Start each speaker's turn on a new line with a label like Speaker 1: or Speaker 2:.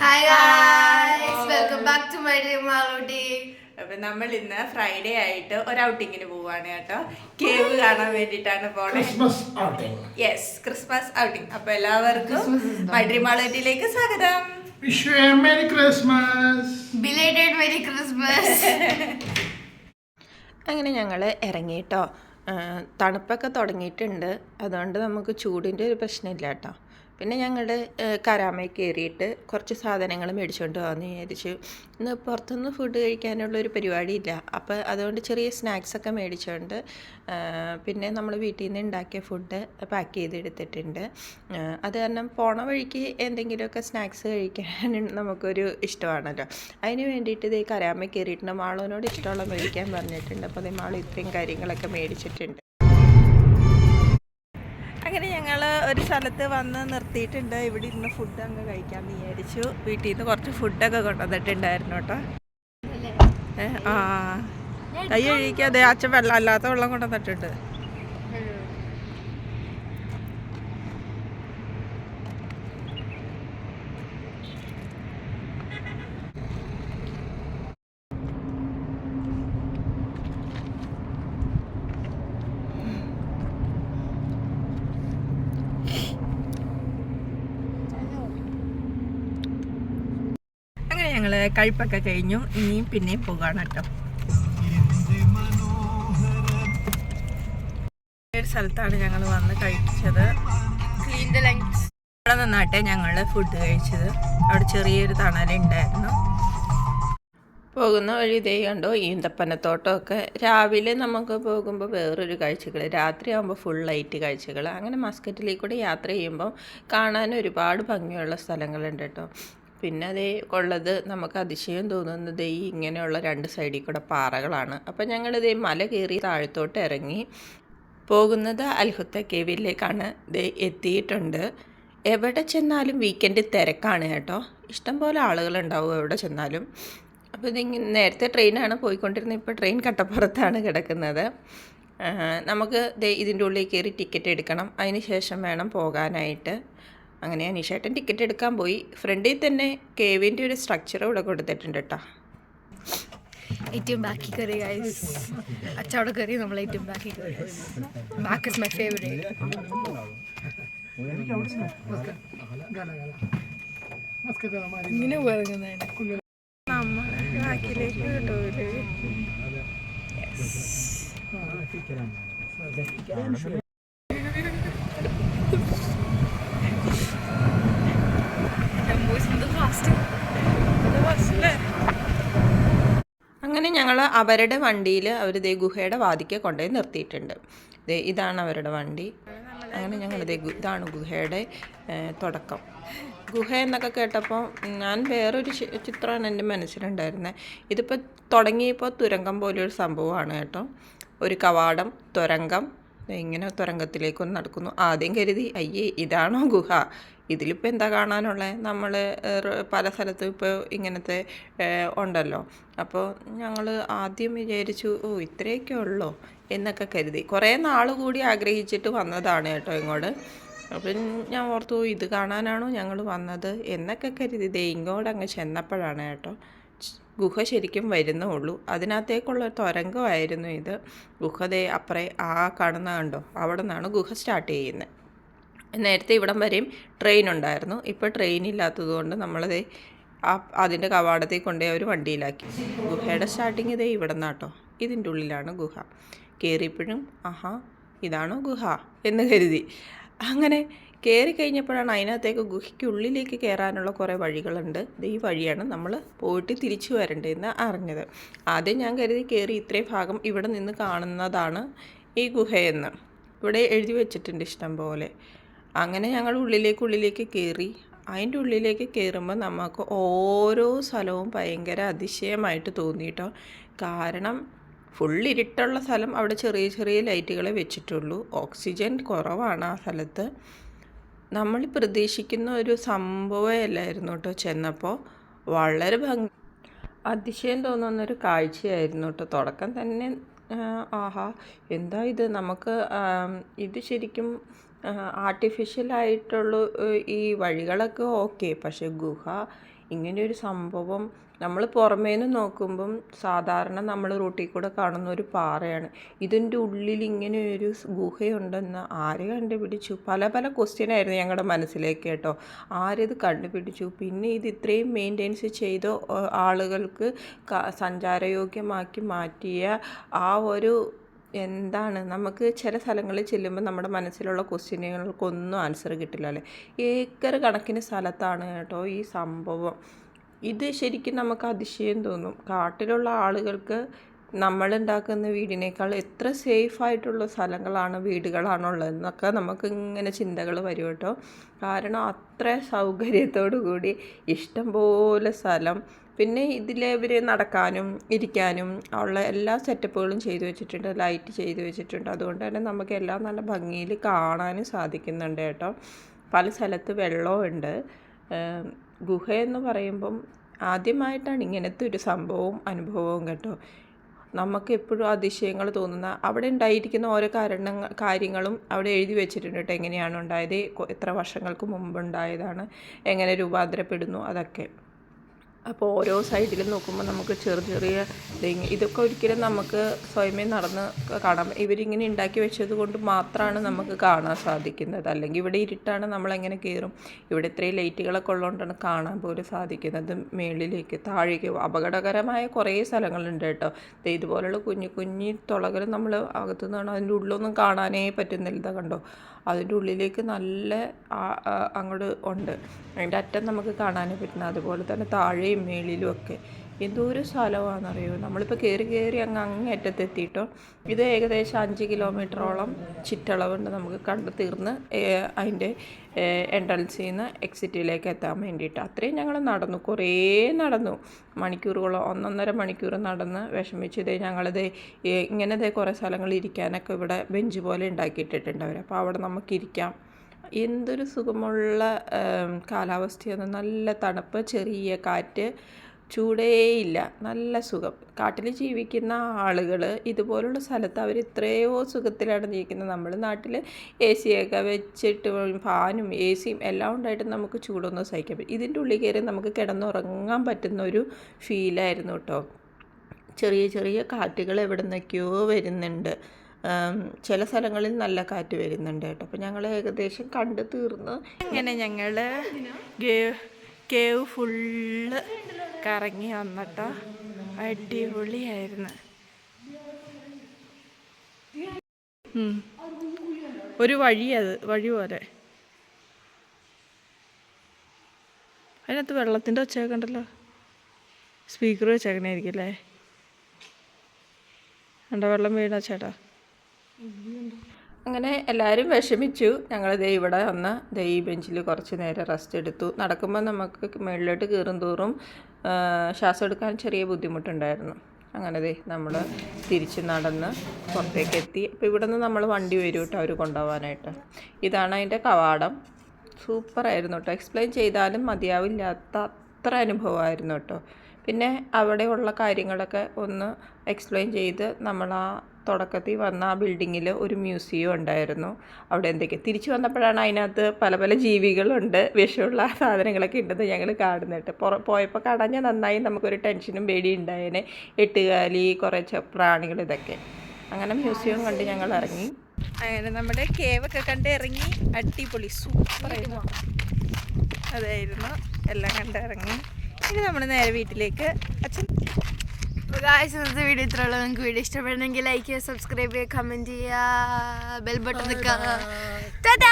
Speaker 1: Hi guys welcome back to my dream Malootty
Speaker 2: അപ്പൊ നമ്മൾ ഇന്ന് ഫ്രൈഡേ ആയിട്ട് ഒരു ഔട്ടിങ്ങിന് പോവാണ് കേട്ടോ. കേവ് കാണാൻ വേണ്ടിട്ടാണ് പോണേ.
Speaker 3: Christmas outing
Speaker 2: yes Christmas outing അപ്പൊ എല്ലാവർക്കും മൈ സ്വാഗതം.
Speaker 3: മാളൂട്ടിയിലേക്ക് സ്വാഗതം merry Christmas
Speaker 1: belated merry Christmas
Speaker 4: അങ്ങനെ ഞങ്ങൾ ഇറങ്ങിയിട്ടോ തണുപ്പൊക്കെ തുടങ്ങിയിട്ടുണ്ട്. അതുകൊണ്ട് നമുക്ക് ചൂടിന്റെ ഒരു പ്രശ്നമില്ല കേട്ടോ. പിന്നെ ഞങ്ങൾ കരാമയിൽ കയറിയിട്ട് കുറച്ച് സാധനങ്ങൾ മേടിച്ചുകൊണ്ട് പോകാമെന്ന് വിചാരിച്ചു. ഇന്ന് പുറത്തുനിന്ന് ഫുഡ് കഴിക്കാനുള്ള ഒരു പരിപാടിയില്ല അപ്പോൾ അതുകൊണ്ട് ചെറിയ സ്നാക്സൊക്കെ മേടിച്ചുകൊണ്ട് പിന്നെ നമ്മൾ വീട്ടിൽ നിന്ന് ഉണ്ടാക്കിയ ഫുഡ് പാക്ക് ചെയ്തെടുത്തിട്ടുണ്ട് അത് കാരണം പോണ വഴിക്ക് എന്തെങ്കിലുമൊക്കെ സ്നാക്സ് കഴിക്കാൻ നമുക്കൊരു ഇഷ്ടമാണല്ലോ. അതിന് വേണ്ടിയിട്ട് ഇത് കരാമയിൽ കയറിയിട്ടുണ്ട് മാളോനോട് ഇഷ്ടമുള്ള മേടിക്കാൻ പറഞ്ഞിട്ടുണ്ട്. അപ്പോൾ അതേ മാൾ ഇത്രയും കാര്യങ്ങളൊക്കെ മേടിച്ചിട്ടുണ്ട്. അങ്ങനെ ഞങ്ങൾ ഒരു സ്ഥലത്ത് വന്ന് നിർത്തിയിട്ടുണ്ട്. ഇവിടെ ഇരുന്ന് ഫുഡ് അങ്ങ് കഴിക്കാൻ വിചാരിച്ചു. വീട്ടിൽ നിന്ന് കുറച്ച് ഫുഡൊക്കെ കൊണ്ടുവന്നിട്ടുണ്ടായിരുന്നു കേട്ടോ. ആ. കൈ കഴിക്കാതെ അച്ഛൻ വെള്ളം അല്ലാത്ത വെള്ളം കൊണ്ടുവന്നിട്ടുണ്ട് അങ്ങനെ ഞങ്ങൾ കഴിപ്പൊക്കെ കഴിഞ്ഞു. ഇനിയും പിന്നെയും പോകാണ് കേട്ടോ. ഒരു സ്ഥലത്താണ് ഞങ്ങൾ വന്ന് കഴിച്ചത്.
Speaker 1: ക്ലീൻ ദ ലങ്സ്
Speaker 4: അവിടെ നിന്നാട്ടെ ഞങ്ങൾ ഫുഡ് കഴിച്ചത്. അവിടെ ചെറിയൊരു തണലുണ്ടായിരുന്നു പോകുന്ന വഴി ഇതേ കണ്ടോ ഈന്തപ്പനത്തോട്ടമൊക്കെ. രാവിലെ നമുക്ക് പോകുമ്പോൾ വേറൊരു കാഴ്ചകൾ രാത്രിയാകുമ്പോൾ ഫുൾ ലൈറ്റ് കാഴ്ചകൾ അങ്ങനെ മസ്കറ്റിലേക്ക് കൂടെ യാത്ര ചെയ്യുമ്പോൾ കാണാൻ ഒരുപാട് ഭംഗിയുള്ള സ്ഥലങ്ങളുണ്ട് കേട്ടോ. പിന്നെ അതേ ഉള്ളത് നമുക്ക് അതിശയം തോന്നുന്നത് ഈ ഇങ്ങനെയുള്ള രണ്ട് സൈഡിൽ കൂടെ പാറകളാണ്. അപ്പോൾ ഞങ്ങളിതേ മല കയറി താഴത്തോട്ട് ഇറങ്ങി. പോകുന്നത് അൽഹുത്ത കേവിലേക്കാണ് ഇത് എത്തിയിട്ടുണ്ട്. എവിടെ ചെന്നാലും വീക്കെൻഡ് തിരക്കാണ് കേട്ടോ. ഇഷ്ടംപോലെ ആളുകളുണ്ടാവും എവിടെ ചെന്നാലും. അപ്പോൾ ഇതിങ്ങനെ നേരത്തെ ട്രെയിനാണ് പോയിക്കൊണ്ടിരുന്നത്. ഇപ്പോൾ ട്രെയിൻ കട്ടപ്പുറത്താണ് കിടക്കുന്നത്. നമുക്ക് ഇതിന്റെ ഉള്ളിൽ കയറി ടിക്കറ്റ് എടുക്കണം. അതിന് ശേഷം വേണം പോകാനായിട്ട്. അങ്ങനെ അനീഷേട്ടൻ ടിക്കറ്റ് എടുക്കാൻ പോയി. ഫ്രണ്ടിൽ തന്നെ കേവിന്റെ ഒരു സ്ട്രക്ചർ ഇവിടെ കൊടുത്തിട്ടുണ്ട് കേട്ടോ
Speaker 1: ഏറ്റവും ബാക്കി കയറി ഗൈസ് അച്ചവിടെ കയറി നമ്മൾ ഏറ്റവും ബാക്കി കയറി. ബാക്ക് ഇസ് മൈ ഫേവറേറ്റ് ഇങ്ങനെ പറയുന്നതാണ്
Speaker 4: നമ്മൾ ബാക്കിലേക്ക് വിട്ടൂര് അങ്ങനെ ഞങ്ങൾ അവരുടെ വണ്ടിയിൽ അവർ ദേ ഗുഹയുടെ വാതിക്കെ കൊണ്ടുപോയി നിർത്തിയിട്ടുണ്ട്. ദേ ഇതാണ് അവരുടെ വണ്ടി. അങ്ങനെ ഞങ്ങൾ ദേ ഇതാണ് ഗുഹയുടെ തുടക്കം. ഗുഹ എന്നൊക്കെ കേട്ടപ്പോൾ ഞാൻ വേറൊരു ചിത്രമാണ് എന്റെ മനസ്സിലുണ്ടായിരുന്നത് ഇതിപ്പോൾ തുടങ്ങിയപ്പോൾ തുരങ്കം പോലൊരു സംഭവമാണ് കേട്ടോ. ഒരു കവാടം തുരങ്കം ഇങ്ങനെ തുരങ്കത്തിലേക്കൊന്ന് നടക്കുന്നു. ആദ്യം കരുതി അയ്യേ ഇതാണോ ഗുഹ? ഇതിലിപ്പോൾ എന്താ കാണാനുള്ളത് നമ്മൾ പല സ്ഥലത്തും ഇപ്പോൾ ഇങ്ങനത്തെ ഉണ്ടല്ലോ. അപ്പോൾ ഞങ്ങൾ ആദ്യം വിചാരിച്ചു ഓ ഇത്രയൊക്കെ ഉള്ളോ? എന്നൊക്കെ കരുതി. കുറേ നാൾ കൂടി ആഗ്രഹിച്ചിട്ട് വന്നതാണ് കേട്ടോ ഇങ്ങോട്ട്. അപ്പം ഞാൻ ഓർത്തു ഇത് കാണാനാണോ ഞങ്ങൾ വന്നത്? എന്നൊക്കെ കരുതി. ദേ ഇങ്ങോട്ട് അങ്ങ് ചെന്നപ്പോഴാണ് കേട്ടോ. ഗുഹ ശരിക്കും വരുന്നുള്ളൂ. അതിനകത്തേക്കുള്ള തുരങ്കമായിരുന്നു ഇത്. ഗുഹ ദേ അപ്പറേ ആ കാണുന്ന കണ്ടോ? അവിടെ നിന്നാണ് ഗുഹ സ്റ്റാർട്ട് ചെയ്യുന്നത് നേരത്തെ ഇവിടം വരെയും ട്രെയിൻ ഉണ്ടായിരുന്നു. ഇപ്പോൾ ട്രെയിൻ ഇല്ലാത്തത് കൊണ്ട് നമ്മളത് അതിന്റെ കവാടത്തിൽ കൊണ്ടുപോയി അവർ വണ്ടിയിലാക്കി. ഗുഹയുടെ സ്റ്റാർട്ടിങ് ഇതേ ഇവിടെ നിന്നാട്ടോ ഇതിന്റെ ഉള്ളിലാണ് ഗുഹ. കയറിയപ്പോഴും ആഹാ ഇതാണോ ഗുഹ? എന്ന് കരുതി. അങ്ങനെ കയറി കഴിഞ്ഞപ്പോഴാണ് അതിനകത്തേക്ക് ഗുഹയ്ക്കുള്ളിലേക്ക് കയറാനുള്ള കുറേ വഴികളുണ്ട്. ഈ വഴിയാണ് നമ്മൾ പോയിട്ട് തിരിച്ചു വരേണ്ടതെന്ന് അറിഞ്ഞത്. ആദ്യം ഞാൻ കരുതി കയറി ഇത്രയും ഭാഗം ഇവിടെ നിന്ന് കാണുന്നതാണ് ഈ ഗുഹയെന്ന്. ഇവിടെ എഴുതി വെച്ചിട്ടുണ്ട് ഇഷ്ടം പോലെ. അങ്ങനെ ഞങ്ങൾ ഉള്ളിലേക്ക് ഉള്ളിലേക്ക് കയറി അതിന്റെ ഉള്ളിലേക്ക് കയറുമ്പോൾ നമുക്ക് ഓരോ സ്ഥലവും ഭയങ്കര അതിശയമായിട്ട് തോന്നിയിട്ടോ കാരണം ഫുൾ ഇരുട്ടുള്ള സ്ഥലം അവിടെ ചെറിയ ചെറിയ ലൈറ്റുകളെ വെച്ചിട്ടുള്ളൂ. ഓക്സിജൻ കുറവാണ് ആ സ്ഥലത്ത്. നമ്മൾ പ്രതീക്ഷിക്കുന്ന ഒരു സംഭവമല്ലായിരുന്നു കേട്ടോ ചെന്നപ്പോൾ. വളരെ ഭംഗി അതിശയം തോന്നുന്നൊരു കാഴ്ചയായിരുന്നു കേട്ടോ. തുടക്കം തന്നെ ആഹാ. എന്താ ഇത്? നമുക്ക് ഇത് ശരിക്കും ആർട്ടിഫിഷ്യലായിട്ടുള്ള ഈ വഴികളൊക്കെ ഓക്കെ പക്ഷേ ഗുഹ ഇങ്ങനെയൊരു സംഭവം നമ്മൾ പുറമേ നിന്ന് നോക്കുമ്പം സാധാരണ നമ്മൾ റൂട്ടിൽ കൂടെ കാണുന്ന ഒരു പാറയാണ്. ഇതിന്റെ ഉള്ളിൽ ഇങ്ങനെ ഒരു ഗുഹയുണ്ടെന്ന് ആര് കണ്ടുപിടിച്ചു? പല പല ക്വസ്റ്റ്യനായിരുന്നു ഞങ്ങളുടെ മനസ്സിലേക്ക് കേട്ടോ. ആരിത് കണ്ടുപിടിച്ചു? പിന്നെ ഇത് ഇത്രയും മെയിന്റെയിൻസ് ചെയ്ത ആളുകൾക്ക് സഞ്ചാരയോഗ്യമാക്കി മാറ്റിയ ആ ഒരു എന്താണ്? നമുക്ക് ചില സ്ഥലങ്ങളിൽ ചെല്ലുമ്പോൾ നമ്മുടെ മനസ്സിലുള്ള ക്വസ്റ്റ്യനുകൾക്കൊന്നും ആൻസർ കിട്ടില്ല അല്ലേ? ഏക്കർ കണക്കിന് സ്ഥലത്താണ് കേട്ടോ ഈ സംഭവം. ഇത് ശരിക്കും നമുക്ക് അതിശയം തോന്നും. കാട്ടിലുള്ള ആളുകൾക്ക് നമ്മളുണ്ടാക്കുന്ന വീടിനേക്കാൾ എത്ര സേഫ് ആയിട്ടുള്ള സ്ഥലങ്ങളാണ് വീടുകളാണുള്ളതെന്നൊക്കെ നമുക്ക് ഇങ്ങനെ ചിന്തകൾ വരും കേട്ടോ. കാരണം അത്ര സൗകര്യത്തോടു കൂടി ഇഷ്ടംപോലെ സ്ഥലം. പിന്നെ ഇതിൽ ഇവർ നടക്കാനും ഇരിക്കാനും ഉള്ള എല്ലാ സെറ്റപ്പുകളും ചെയ്തു വെച്ചിട്ടുണ്ട് ലൈറ്റ് ചെയ്തു വെച്ചിട്ടുണ്ട്. അതുകൊണ്ട് തന്നെ നമുക്ക് എല്ലാം നല്ല ഭംഗിയിൽ കാണാനും സാധിക്കുന്നുണ്ട് കേട്ടോ. പല സ്ഥലത്ത് വെള്ളമുണ്ട് ഗുഹയെന്ന് പറയുമ്പം ആദ്യമായിട്ടാണ് ഇങ്ങനത്തെ ഒരു സംഭവവും അനുഭവവും കേട്ടോ. നമുക്ക് എപ്പോഴും അതിശയങ്ങൾ തോന്നുന്ന അവിടെ ഉണ്ടായിരിക്കുന്ന ഓരോ കാരണങ്ങൾ കാര്യങ്ങളും അവിടെ എഴുതി വെച്ചിട്ടുണ്ട് കേട്ടോ. എങ്ങനെയാണ് ഉണ്ടായത്? എത്ര വർഷങ്ങൾക്ക് മുമ്പ് ഉണ്ടായതാണ് എങ്ങനെ രൂപാന്തരപ്പെടുന്നു? അതൊക്കെ. അപ്പോൾ ഓരോ സൈഡിലും നോക്കുമ്പോൾ നമുക്ക് ചെറിയ ചെറിയ ഇതൊക്കെ ഒരിക്കലും നമുക്ക് സ്വയമേ നടന്ന് കാണാം. ഇവരിങ്ങനെ ഉണ്ടാക്കി വെച്ചത് കൊണ്ട് മാത്രമാണ് നമുക്ക് കാണാൻ സാധിക്കുന്നത്. അല്ലെങ്കിൽ ഇവിടെ ഇരുട്ടാണ് നമ്മളെങ്ങനെ കയറും ഇവിടെ ഇത്രയും ലൈറ്റുകളൊക്കെ ഉള്ളതുകൊണ്ടാണ് കാണാൻ പോലും സാധിക്കുന്നത്. മേളിലേക്ക് താഴേക്ക് അപകടകരമായ കുറേ സ്ഥലങ്ങളുണ്ട് കേട്ടോ. ഇതുപോലുള്ള കുഞ്ഞു കുഞ്ഞു തുളകൾ നമ്മൾ അകത്തു നിന്നാണ് അതിന്റെ ഉള്ളിലൊന്നും കാണാനേ പറ്റുന്നില്ല. കണ്ടോ? അതിന്റെ ഉള്ളിലേക്ക് നല്ല അങ്ങോട്ട് ഉണ്ട്. അതിന്റെ അറ്റം നമുക്ക് കാണാനേ പറ്റുന്ന അതുപോലെ തന്നെ താഴെയും മേളിലും ഒക്കെ. എന്തോ ഒരു സ്ഥലമാണെന്നറിയോ? നമ്മളിപ്പോൾ കയറി കയറി അങ്ങ് അങ്ങേറ്റത്തെത്തിയിട്ടോ ഇത് ഏകദേശം അഞ്ച് കിലോമീറ്ററോളം ചുറ്റളവുണ്ട് നമുക്ക് കണ്ടു തീർന്ന് അതിന്റെ എൻട്രൻസിൽ നിന്ന് എക്സിറ്റിലേക്ക് എത്താൻ വേണ്ടിയിട്ട്. അത്രയും ഞങ്ങൾ നടന്നു കുറേ നടന്നു. മണിക്കൂറുകളോ ഒന്നൊന്നര മണിക്കൂർ നടന്ന് വിഷമിച്ച് ഇതേ ഞങ്ങളിത് ഇങ്ങനത്തെ കുറേ സ്ഥലങ്ങളിൽ ഇരിക്കാനൊക്കെ ഇവിടെ ബെഞ്ച് പോലെ ഉണ്ടാക്കിയിട്ടിട്ടുണ്ട് അവർ അപ്പോൾ അവിടെ നമുക്കിരിക്കാം എന്തൊരു സുഖമുള്ള കാലാവസ്ഥയാണ്. നല്ല തണുപ്പ് ചെറിയ കാറ്റ് ചൂടേയില്ല. നല്ല സുഖം. കാട്ടിൽ ജീവിക്കുന്ന ആളുകൾ ഇതുപോലുള്ള സ്ഥലത്ത് അവർ എത്രയോ സുഖത്തിലാണ് ജീവിക്കുന്നത്. നമ്മൾ നാട്ടിൽ എ സിയൊക്കെ വെച്ചിട്ട് ഫാനും എ സിയും എല്ലാം ഉണ്ടായിട്ട് നമുക്ക് ചൂടൊന്നും സഹിക്കാൻ പറ്റും ഇതിന്റെ ഉള്ളിൽ കയറി നമുക്ക് കിടന്നുറങ്ങാൻ പറ്റുന്ന ഒരു ഫീലായിരുന്നു കേട്ടോ ചെറിയ ചെറിയ കാറ്റുകൾ എവിടെ നിന്നൊക്കെയോ വരുന്നുണ്ട്. ചില സ്ഥലങ്ങളിൽ നല്ല കാറ്റ് വരുന്നുണ്ട് കേട്ടോ. അപ്പോൾ ഞങ്ങൾ ഏകദേശം കണ്ടു തീർന്ന്.
Speaker 2: ഇങ്ങനെ ഞങ്ങൾ കേവ് ഫുള്ള് കറങ്ങി വന്നിട്ടോ. അടിപൊളിയായിരുന്നു. ഒരു വഴി അത് വഴി പോലെ. അതിനകത്ത് വെള്ളത്തിന്റെ ഒച്ചയൊക്കെ ഉണ്ടല്ലോ. സ്പീക്കർ വെച്ചേക്കണായിരിക്കും അല്ലേ? കണ്ടോ വെള്ളം വീണ ചേട്ടാ?
Speaker 4: അങ്ങനെ എല്ലാവരും വിഷമിച്ചു. ഞങ്ങൾ ദേ ഇവിടെ വന്ന് ദേ ഈ ബെഞ്ചിൽ കുറച്ച് നേരം റെസ്റ്റ് എടുത്തു. നടക്കുമ്പോൾ നമുക്ക് മുകളിലോട്ട് കയറും തോറും ശ്വാസം എടുക്കാൻ ചെറിയ ബുദ്ധിമുട്ടുണ്ടായിരുന്നു. അങ്ങനെ ദേ നമ്മൾ തിരിച്ച് നടന്ന് പുറത്തേക്ക് എത്തി. അപ്പോൾ ഇവിടെ നിന്ന് നമ്മൾ വണ്ടി വരും കേട്ടോ അവർ കൊണ്ടുപോകാനായിട്ട്. ഇതാണ് അതിന്റെ കവാടം. സൂപ്പറായിരുന്നു കേട്ടോ എക്സ്പ്ലെയിൻ ചെയ്താലും മതിയാവില്ലാത്ത അത്ര അനുഭവമായിരുന്നു കേട്ടോ പിന്നെ അവിടെയുള്ള കാര്യങ്ങളൊക്കെ ഒന്ന് എക്സ്പ്ലെയിൻ ചെയ്ത് നമ്മൾ ആ തുടക്കത്തിൽ വന്ന ആ ബിൽഡിങ്ങിൽ ഒരു മ്യൂസിയം ഉണ്ടായിരുന്നു. അവിടെ എന്തൊക്കെ തിരിച്ചു വന്നപ്പോഴാണ് അതിനകത്ത് പല പല ജീവികളുണ്ട് വിഷമുള്ള സാധനങ്ങളൊക്കെ ഉണ്ടെന്ന് ഞങ്ങൾ കാണുന്നുണ്ട് പുറ പോയപ്പോൾ കാണാൻ നന്നായി നമുക്കൊരു ടെൻഷനും പേടിയും ഉണ്ടായേനെ. എട്ടുകാലി കുറേ പ്രാണികൾ ഇതൊക്കെ. അങ്ങനെ മ്യൂസിയം കണ്ട് ഞങ്ങൾ ഇറങ്ങി.
Speaker 2: അങ്ങനെ നമ്മുടെ കേവൊക്കെ കണ്ട് ഇറങ്ങി. അടിപൊളി സൂപ്പറായിരുന്നു അതായിരുന്നു എല്ലാം കണ്ടിറങ്ങി ഇനി നമ്മൾ നേരെ വീട്ടിലേക്ക് അച്ഛൻ
Speaker 1: ഇന്നത്തെ വീഡിയോ ഇത്ര നിങ്ങൾക്ക് വീഡിയോ ഇഷ്ടപ്പെടണമെങ്കിൽ ലൈക്ക് ചെയ്യുക സബ്സ്ക്രൈബ് ചെയ്യുക കമന്റ് ചെയ്യുക ബെൽ ബട്ടൺ നിൽക്കുക.